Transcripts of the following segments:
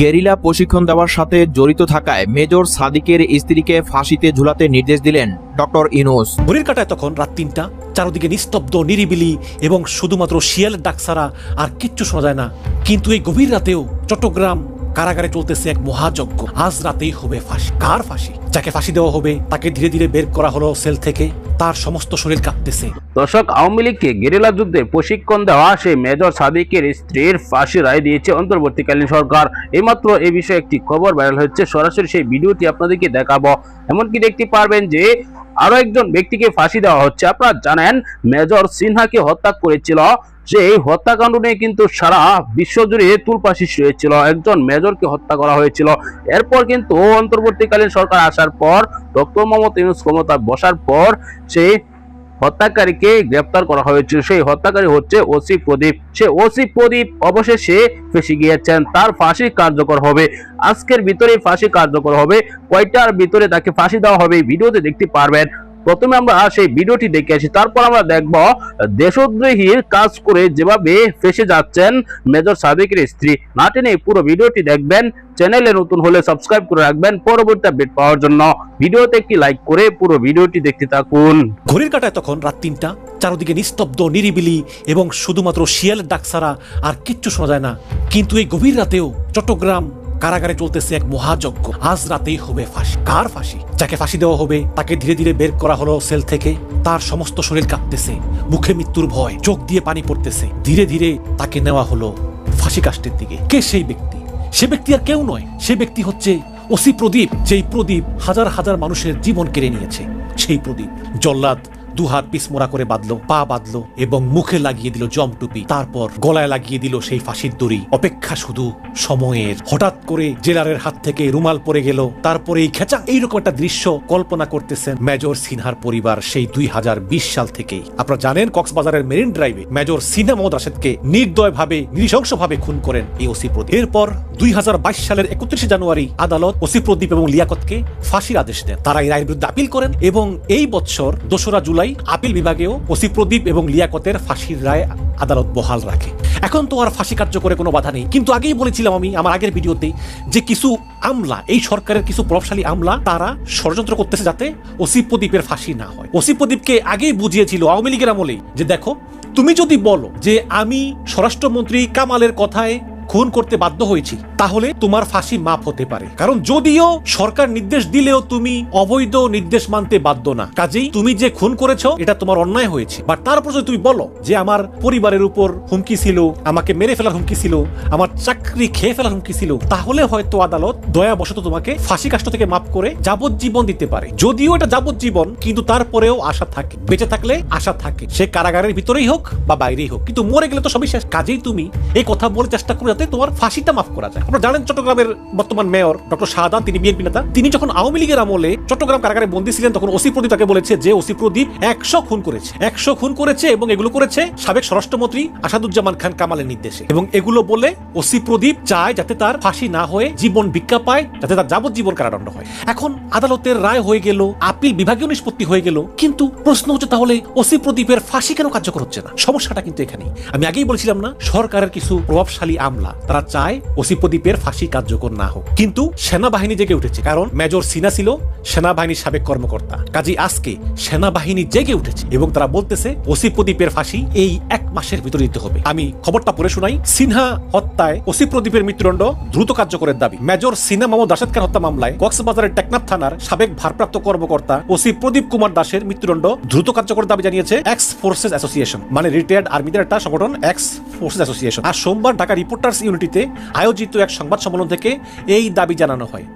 Guerrilla প্রশিক্ষণ দেওয়ার সাথে জড়িত থাকায় মেজর সাদিকের স্ত্রীকে ফাঁসিতে ঝুলাতে নির্দেশ দিলেন ডক্টর ইনুস ঘড়ির কাটায় তখন রাত তিনটা, চারদিকে নিস্তব্ধ, নিরিবিলি এবং শুধুমাত্র শিয়ালের ডাক ছাড়া আর কিচ্ছু শোনা যায় না। কিন্তু এই গভীর রাতেও চট্টগ্রাম কারাগারে চলতেছে এক মহাযজ্ঞ। আজ রাতেই হবে ফাঁসি। কার ফাঁসি? যাকে ফাঁসি দেওয়া হবে, তাকে ধীরে ধীরে বের করা হলো সেল থেকে। তার সমস্ত শরীর কাঁপতেছে। দর্শক, আওয়ামী লীগকে গেরিলা যুদ্ধে প্রশিক্ষণ দেওয়া সেই মেজর সাদিকের স্ত্রীর ফাঁসি রায় দিয়েছে অন্তর্বর্তীকালীন সরকার। এইমাত্র এই বিষয়ে একটি খবর ভাইরাল হচ্ছে সরাসরি সেই ভিডিওটি আপনাদেরকে দেখাবো। এমনকি দেখতে পারবেন যে আরও একজন ব্যক্তিকে ফাঁসি দেওয়া হচ্ছে। আপনারা জানেন, মেজর সিনহাকে হত্যা করেছিল যে এই হত্যাকাণ্ড নিয়ে কিন্তু সারা বিশ্বজুড়ে তুলপা সৃষ্টি হয়েছিল একজন মেজরকে হত্যা করা হয়েছিল। এরপর কিন্তু অন্তর্বর্তীকালীন সরকার আসার পর, ডক্টর মোহাম্মদ ইউনুস ক্ষমতায় বসার পর সে হত্যাকারীকে গ্রেপ্তার করা হয়েছিল। সেই হত্যাকারী হচ্ছে ওসি প্রদীপ। সে ওসি প্রদীপ অবশেষে ফেসে গিয়েছেন। তার ফাঁসি কার্যকর হবে। আজকের ভিতরে ফাঁসি কার্যকর হবে। কয়টার ভিতরে তাকে ফাঁসি দেওয়া হবে ভিডিওতে দেখতে পারবেন। প্রথমে আমরা সেই ভিডিওটি দেখে আসি, তারপর আমরা দেখব দেশদ্রোহীর কাজ করে যেভাবে ফেসে যাচ্ছেন মেজর সাদিকের স্ত্রী। না টেনে পুরো ভিডিওটি দেখবেন, চ্যানেলে নতুন হলে সাবস্ক্রাইব করে রাখবেন পরবর্তী আপডেট পাওয়ার জন্য। ভিডিওতে একটি লাইক করে পুরো ভিডিওটি দেখতে থাকুন। ঘড়ির কাটায় তখন রাত তিনটা, চারদিকে নিস্তব্ধ, নিরিবিলি এবং শুধুমাত্র শিয়ালের ডাক ছাড়া আর কিচ্ছু শোনা যায় না। কিন্তু এই গভীর রাতেও চট্টগ্রাম কারাগারে চলতেছে এক মহাযজ্ঞ। আজ রাতেই হবে ফাঁসি। কার ফাঁসি? যাকে ফাঁসি দেওয়া হবে, তাকে ধীরে ধীরে বের করা হলো সেল থেকে। তার সমস্ত শরীর কাঁপতেছে, মুখে মৃত্যুর ভয়, চোখ দিয়ে পানি পড়তেছে। ধীরে ধীরে তাকে নেওয়া হলো ফাঁসি কাষ্টের দিকে। কে সেই ব্যক্তি? সে ব্যক্তি আর কেউ নয়। সে ব্যক্তি হচ্ছে ওসি প্রদীপ, যেই প্রদীপ হাজার হাজার মানুষের জীবন কেড়ে নিয়েছে। সেই প্রদীপ, জল্লাদ দুহাত পিসমোড়া করে বাঁধলো, পা বাঁধলো এবং মুখে লাগিয়ে দিল জমটুপি তারপর গলায় লাগিয়ে দিল সেই ফাঁসির দড়ি। অপেক্ষা শুধু সময়ের। হঠাৎ করে জেলারের হাত থেকে রুমাল পড়ে গেল। তারপরে এই খেচা। এইরকম একটা দৃশ্য কল্পনা করতেছেন মেজর সিনহার পরিবার সেই দুই হাজার বিশ সাল থেকেই। আপনারা জানেন কক্সবাজারের মেরিন ড্রাইভে মেজর সিনহা মোহাম্মদ রাশেদকে নির্দয় ভাবে নৃশংস ভাবে খুন করেন এই ওসি প্রদীপ। এরপর দুই হাজার বাইশ সালের একত্রিশে জানুয়ারি আদালত ওসি প্রদীপ এবং লিয়াকতকে ফাঁসির আদেশ দেন। তারা এই রায়ের বিরুদ্ধে আপিল করেন এবং এই বছর দোসরা জুলাই আপিল বিভাগেও ওসি প্রদীপ এবং লিয়াকতের ফাঁসির রায় আদালত বহাল রাখে। এখন তো আর ফাঁসি কার্যকরে কোনো বাধা নেই। কিন্তু আগেই বলেছিলাম আমি আমার আগের ভিডিওতে যে কিছু আমলা, এই সরকারের কিছু প্রভাবশালী আমলা, তারা ষড়যন্ত্র করতেছে যাতে ওসি প্রদীপের ফাঁসি না হয়। ওসি প্রদীপকে আগেই বুঝিয়েছিল আওয়ামী লীগের আমলেই যে, দেখো, তুমি যদি বলো যে আমি স্বরাষ্ট্রমন্ত্রী কামালের কথায় খুন করতে বাধ্য হয়েছি, তাহলে তোমার ফাঁসি মাফ হতে পারে। কারণ যদিও সরকার নির্দেশ দিলেও তুমি অবৈধ নির্দেশ মানতে বাধ্য না। কাজেই তুমি যে খুন করেছ, এটা তোমার অন্যায় হয়েছে। বা তারপর যদি তুমি বলো যে আমার পরিবারের উপর হুমকি ছিল, আমাকে মেরে ফেলার হুমকি ছিল, আমার চাকরি খেয়ে ফেলার হুমকি ছিল, তাহলে হয়তো আদালত দয়াবশত তোমাকে ফাঁসি কাষ্ট থেকে মাফ করে যাবজ্জীবন দিতে পারে। যদিও এটা যাবজ্জীবন, কিন্তু তারপরেও আশা থাকে। বেঁচে থাকলে আশা থাকে। সে কারাগারের ভিতরেই হোক বা বাইরেই হোক, কিন্তু মরে গেলে তো সবই শেষ। কাজেই তুমি এই কথা বলে চেষ্টা করে যাতে তোমার ফাঁসিটা মাফ করা যায়। আপনারা জানেন চট্টগ্রামের বর্তমান মেয়র ডক্টর শাহদান, তিনি বিএনপি নেতা। তিনি যখন আওয়ামী লীগের আমলে চট্টগ্রাম কারাগারে বন্দী ছিলেন, তখন ওসি প্রদীপ তাকে বলেছে যে, ওসি প্রদীপ একশো খুন করেছে। একশো খুন করেছে এবং এগুলো করেছে সাবেক স্বরাষ্ট্রমন্ত্রী আসাদুজ্জামান খান কামালের নির্দেশে। এবং এগুলো বলে ওসি প্রদীপ চায় যাতে তার ফাঁসি না হয়ে জীবন ভিক্ষা পায়, যাতে তার যাবজ্জীবন কারাদণ্ড হয়। এখন আদালতের রায় হয়ে গেল, আপিল বিভাগীয় নিষ্পত্তি হয়ে গেল। কিন্তু প্রশ্ন হচ্ছে তাহলে ওসি প্রদীপের ফাঁসি কেন কার্যকর হচ্ছে না? সমস্যাটা কিন্তু এখানে আমি আগেই বলেছিলাম না, সরকারের কিছু প্রভাবশালী আমলা তারা চায় ওসি প্রদীপের ফাঁসি কার্যকর না হোক। কিন্তু সেনাবাহিনী জেগে উঠেছে, কারণ মেজর সিনা ছিল সেনাবাহিনীর সাবেক কর্মকর্তা। কাজী আজকে সেনাবাহিনী জেগে উঠেছে এবং তারা বলতেছে ওসি প্রদীপের ফাঁসি এই এক মাসের ভিতরে দিতে হবে। আমি খবরটা পড়ে শোনাই। সিনহা হত্যায় ওসি প্রদীপের মৃত্যুদণ্ড দ্রুত কার্যকরের দাবি। মেজর সিনা মোহাম্মদ রাশেদ খান হত্যা মামলায় কক্সবাজারের টেকনাফ থানার সাবেক ভারপ্রাপ্ত কর্মকর্তা ওসি প্রদীপ কুমার দাসের মৃত্যুদণ্ড দ্রুত কার্যকর দাবি জানিয়েছে এক্স ফোর্সেস অ্যাসোসিয়েশন মানে রিটায়ার্ড আর্মিদের একটা সংগঠন এক্স ফোর্সেস অ্যাসোসিয়েশন আর সোমবার ঢাকা রিপোর্টার্স ইউনিটিতে আয়োজিত এক সংবাদ সম্মেলন থেকে এই দাবি জানানো হয়।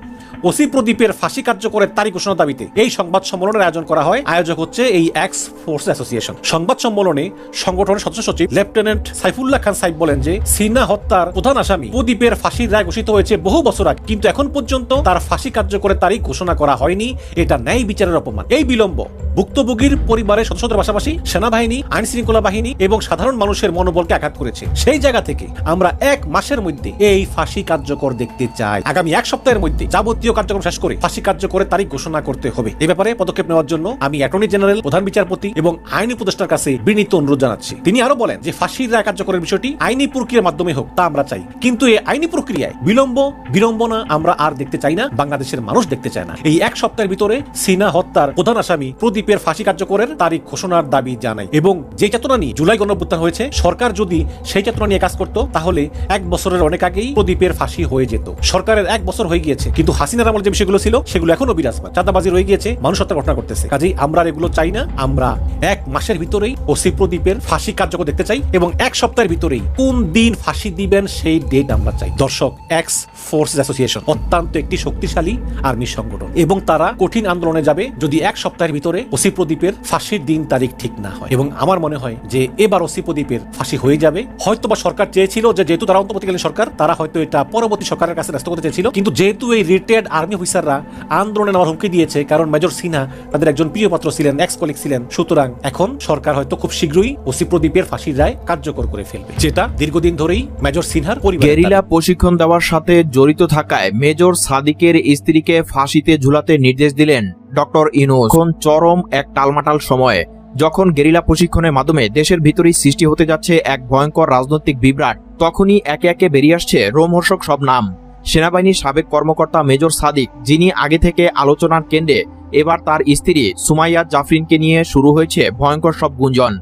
ওসি প্রদীপের ফাঁসি কার্যকরের তারিখ ঘোষণা দাবিতে এই সংবাদ সম্মেলনের আয়োজন করা হয়। আয়োজক হচ্ছে এই এক্স ফোর্স অ্যাসোসিয়েশন সংবাদ সম্মেলনে সংগঠনের সদস্য সচিব লেফটেন্যান্ট সাইফুল্লাহ খান সাইফ বলেন যে সিনা হত্যার প্রধান আসামি প্রদীপের ফাঁসির রায় ঘোষিত হয়েছে বহু বছর আগে। কিন্তু এখন পর্যন্ত তার ফাঁসি কার্যকরের তারিখ ঘোষণা করা হয়নি। এটা ন্যায় বিচারের অপমান। এই বিলম্ব, ভুক্তভোগীর পরিবারের সদস্যদের পাশাপাশি সেনাবাহিনী আইন শৃঙ্খলা বাহিনী এবং সাধারণ মানুষের মনোবলকে আঘাত করেছে। সেই জায়গা থেকে আমরা এক মাসের মধ্যে এই ফাঁসি কার্যকর দেখতে চাই। আগামী এক সপ্তাহের মধ্যে যাবতীয় যাবতীয় কার্যক্রম শেষ করে ফাঁসি কার্যকরের তারিখ ঘোষণা করতে হবে। এ ব্যাপারে পদক্ষেপ নেওয়ার জন্য আমি অ্যাটর্নি জেনারেল, প্রধান বিচারপতি এবং আইনি উপদেষ্টার কাছে বিনীত অনুরোধ জানাচ্ছি। তিনি আরও বলেন যে ফাঁসির রায় কার্যকরের বিষয়টি আইনি প্রক্রিয়ার মাধ্যমে হোক, তা আমরা চাই। কিন্তু এই আইনি প্রক্রিয়ায় বিলম্ব, বিড়ম্বনা আমরা আর দেখতে চাই না, বাংলাদেশের মানুষ দেখতে চায় না। এই এক সপ্তাহের ভিতরে সিনা হত্যার প্রধান আসামি প্রদীপের ফাঁসি কার্যকরের তারিখ ঘোষণার দাবি জানাই এবং যে চেতনা নিয়ে জুলাই গণঅভ্যুত্থান হয়েছে, সরকার যদি সেই চেতনা নিয়ে কাজ করত, তাহলে এক বছরের অনেক আগেই প্রদীপের ফাঁসি হয়ে যেত। সরকারের এক বছর হয়ে গিয়েছে, কিন্তু হাসিনার আমল যে বিষয়গুলো ছিল, সেগুলো এখনও বিরাজমান। চাঁদাবাজি রয়ে গিয়েছে, মানুষ হত্যা ঘটনা করতেছে কাজেই আমরা এগুলো চাই না। আমরা এক মাসের ভিতরেই ওসি প্রদীপের ফাঁসি কার্যকর দেখতে চাই এবং এক সপ্তাহের ভিতরেই কোন দিন ফাঁসি দিবেন সেই ডেট আমরা চাই। দর্শক এক্স ফোর্সেস অ্যাসোসিয়েশন অত্যন্ত একটি শক্তিশালী আর্মি সংগঠন এবং তারা কঠিন আন্দোলনে যাবে যদি এক সপ্তাহের ভিতরে ওসি প্রদীপের ফাঁসির দিন তারিখ ঠিক না হয়। এবং আমার মনে হয় যে এবার ওসি প্রদীপের ফাঁসি হয়ে যাবে। হয়তো বা সরকার চেয়েছিল যেহেতু তারা অন্তর্বর্তীকালীন সরকার, তারা হয়তো এটা পরবর্তী সরকারের কাছে ন্যস্ত করতে চেয়েছিল। কিন্তু যেহেতু এই রিটায়ার্ড আর্মি অফিসাররা আন্দোলনে নেওয়ার হুমকি দিয়েছে, কারণ মেজর সিনহা তাদের একজন প্রিয় পাত্র ছিলেন এক্স কলিগ ছিলেন। সুতরাং এখন সরকার হয়তো খুব শীঘ্রই ওসি প্রদীপের ফাঁসির রায় কার্যকর করে ফেলবে, যেটা দীর্ঘদিন ধরেই মেজর সিনহার পরিবার গেরিলা প্রশিক্ষণ দেওয়ার সাথে জড়িত থাকায় মেজর সাদিকের স্ত্রীকে ফাঁসিতে ঝুলাতে নির্দেশ দিলেন ডক্টর ইনুস এখন চরম এক টালমাটাল সময়ে, যখন গেরিলা প্রশিক্ষণের মাধ্যমে দেশের ভিতরেই সৃষ্টি হতে যাচ্ছে এক ভয়ঙ্কর রাজনৈতিক বিভ্রাট, তখনই একে একে বেরিয়ে আসছে রোমহর্ষক সব নাম। সেনাবাহিনীর সাবেক কর্মকর্তা মেজর সাদিক, যিনি আগে থেকে আলোচনার কেন্দ্রে, এবার তার স্ত্রী সুমাইয়া জাফরিনকে নিয়ে শুরু হয়েছে ভয়ঙ্কর সব গুঞ্জন।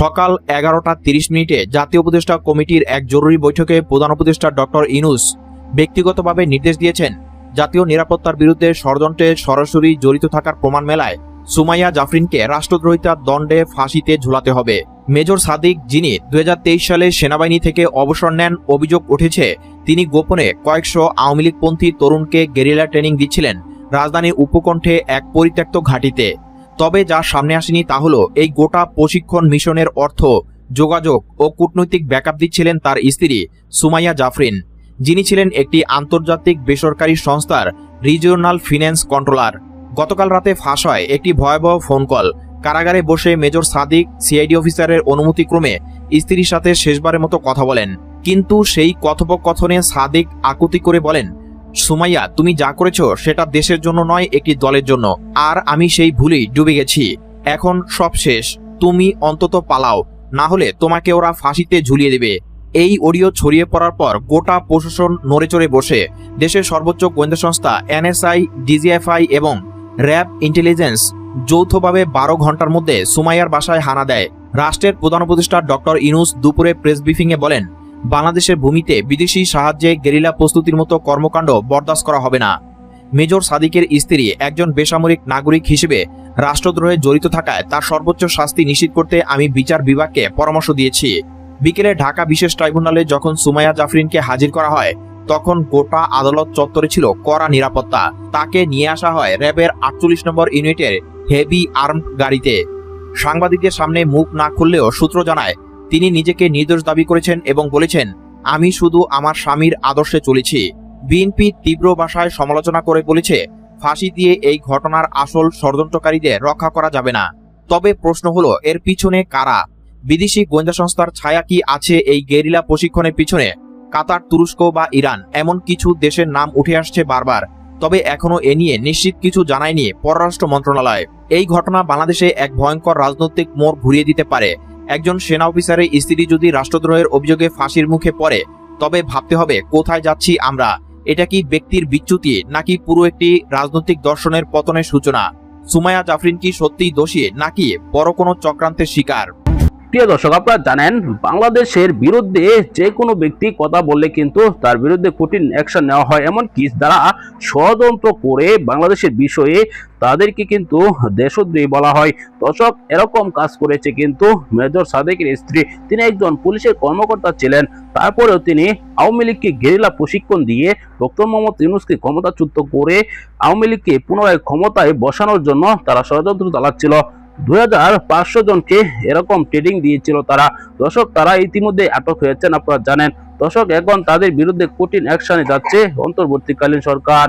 সকাল এগারোটা তিরিশ মিনিটে জাতীয় উপদেষ্টা কমিটির এক জরুরি বৈঠকে প্রধান উপদেষ্টা ডক্টর ইনুস ব্যক্তিগতভাবে নির্দেশ দিয়েছেন, জাতীয় নিরাপত্তার বিরুদ্ধে ষড়যন্ত্রে সরাসরি জড়িত থাকার প্রমাণ মেলায় সুমাইয়া জাফরিনকে রাষ্ট্রদ্রোহিতার দণ্ডে ফাঁসিতে ঝুলাতে হবে। মেজর সাদিক যিনি দুই হাজার তেইশ সালে সেনাবাহিনী থেকে অবসর নেন, অভিযোগ উঠেছে তিনি গোপনে কয়েকশো আওয়ামী লীগপন্থী তরুণকে গেরিলা ট্রেনিং দিচ্ছিলেন রাজধানীর উপকণ্ঠে এক পরিত্যক্ত ঘাঁটিতে। তবে যা সামনে আসেনি তা হল এই গোটা প্রশিক্ষণ মিশনের অর্থ, যোগাযোগ ও কূটনৈতিক ব্যাকআপ দিচ্ছিলেন তার স্ত্রী সুমাইয়া জাফরিন। যিনি ছিলেন একটি আন্তর্জাতিক বেসরকারি সংস্থার রিজিওনাল ফিন্যান্স কন্ট্রোলার। গতকাল রাতে ফাঁস হয় একটি ভয়াবহ ফোন কল কারাগারে বসে মেজর সাদিক সিআইডি অফিসারের অনুমতিক্রমে স্ত্রীর সাথে শেষবারের মতো কথা বলেন। কিন্তু সেই কথোপকথনে সাদিক আকুতি করে বলেন, সুমাইয়া, তুমি যা করেছ সেটা দেশের জন্য নয়, একটি দলের জন্য। আর আমি সেই ভুলেই ডুবে গেছি। এখন সব শেষ। তুমি অন্তত পালাও। না হলে তোমাকে ওরা ফাঁসিতে ঝুলিয়ে দেবে। এই অডিও ছড়িয়ে পড়ার পর গোটা প্রশাসন নড়েচড়ে বসে। দেশের সর্বোচ্চ গোয়েন্দা সংস্থা এনএসআই ডিজিএফআই এবং র্যাব, ইন্টেলিজেন্স যৌথভাবে বারো ঘণ্টার মধ্যে সুমাইয়ার বাসায় হানা দেয়। রাষ্ট্রের প্রধান উপদেষ্টা ডক্টর ইনুস দুপুরে প্রেস ব্রিফিংয়ে বলেন, বাংলাদেশের ভূমিতে বিদেশি সাহায্যে গেরিলা প্রস্তুতির মতো কর্মকাণ্ড বরদাস্ত করা হবে না। মেজর সাদিকের স্ত্রী একজন বেসামরিক নাগরিক হিসেবে রাষ্ট্রদ্রোহে জড়িত থাকায় তার সর্বোচ্চ শাস্তি নিশ্চিত করতে আমি বিচার বিভাগকে পরামর্শ দিয়েছি। বিকেলে ঢাকা বিশেষ ট্রাইব্যুনালে যখন সুমাইয়া জাফরিনকে হাজির করা হয় তখন গোটা আদালত চত্বরে ছিল কড়া নিরাপত্তা। তাকে নিয়ে আসা হয় র্যাবের আটচল্লিশ নম্বর ইউনিটের হেভি আর্ম গাড়িতে। সাংবাদিকদের সামনে মুখ না খুললেও সূত্র জানায়, তিনি নিজেকে নির্দোষ দাবি করেছেন এবং বলেছেন, আমি শুধু আমার স্বামীর আদর্শে চলেছি। বিএনপি তীব্র ভাষায় সমালোচনা করে বলেছে, ফাঁসি দিয়ে এই ঘটনার আসল ষড়যন্ত্রকারীদের রক্ষা করা যাবে না। তবে প্রশ্ন হলো, এর পিছনে কারা? বিদেশি গোয়েন্দা সংস্থার ছায়া কি আছে এই গেরিলা প্রশিক্ষণের পিছনে? কাতার, তুরস্ক বা ইরান এমন কিছু দেশের নাম উঠে আসছে বারবার, তবে এখনও এ নিয়ে নিশ্চিত কিছু জানায়নি পররাষ্ট্র মন্ত্রণালয়। এই ঘটনা বাংলাদেশে এক ভয়ঙ্কর রাজনৈতিক মোড় ঘুরিয়ে দিতে পারে। একজন সেনা অফিসারের স্ত্রী যদি রাষ্ট্রদ্রোহের অভিযোগে ফাঁসির মুখে পড়ে, তবে ভাবতে হবে কোথায় যাচ্ছি আমরা? এটা কি ব্যক্তির বিচ্যুতি নাকি পুরো একটি রাজনৈতিক দর্শনের পতনের সূচনা? সুমায়া জাফরিন কি সত্যিই দোষী নাকি বড় কোনো চক্রান্তের শিকার? প্রিয় দর্শক, আপনারা জানেন, বাংলাদেশের বিরুদ্ধে যে কোনো ব্যক্তি কথা বললে কিন্তু তার বিরুদ্ধে কঠিন অ্যাকশন নেওয়া হয়। এমনকি যারা ষড়যন্ত্র করে বাংলাদেশের বিষয়ে তাদেরকে কিন্তু দেশদ্রোহী বলা হয়। দর্শক, এরকম কাজ করেছে কিন্তু মেজর সাদেকের স্ত্রী। তিনি একজন পুলিশের কর্মকর্তা ছিলেন। তারপরেও তিনি আওয়ামী লীগকে গেরিলা প্রশিক্ষণ দিয়ে ডক্টর মোহাম্মদ ইউনুসকে ক্ষমতাচ্যুত করে আওয়ামী লীগকে পুনরায় ক্ষমতায় বসানোর জন্য তারা ষড়যন্ত্র চালাচ্ছিল। দুই হাজার পাঁচশো জনকে এরকম ট্রেডিং দিয়েছিল তারা। দর্শক, তারা ইতিমধ্যে আটক হয়েছেন, আপনারা জানেন। দর্শক, এখন তাদের বিরুদ্ধে কঠিন অ্যাকশনে যাচ্ছে অন্তর্বর্তীকালীন সরকার।